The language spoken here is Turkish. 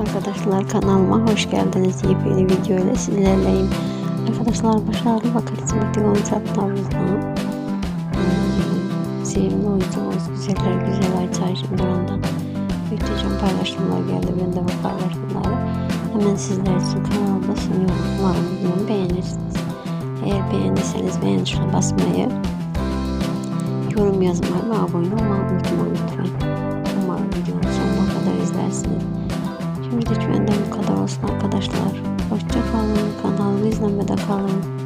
Arkadaşlar kanalıma hoş geldiniz. Yepyeni video ile sizlerleyim. Arkadaşlar başarılı ve karizmatik oyuncak tarzından sevimli oyuncumuz güzeller güzel Ayça Şimdiran'dan muhteşem paylaşımlar geldi. Ben de bu paylaşımları hemen sizler için kanalda sunuyorum. Umarım videomu beğenirsiniz. Eğer beğendiyseniz beğen tuşuna basmayı, yorum yazmayı ve abone olmayı unutmayın lütfen. Umarım videonun sonuna kadar izlersiniz. Şimdilik benden bu kadar olsun arkadaşlar. Hoşça kalın. Kanalımı izlemede kalın.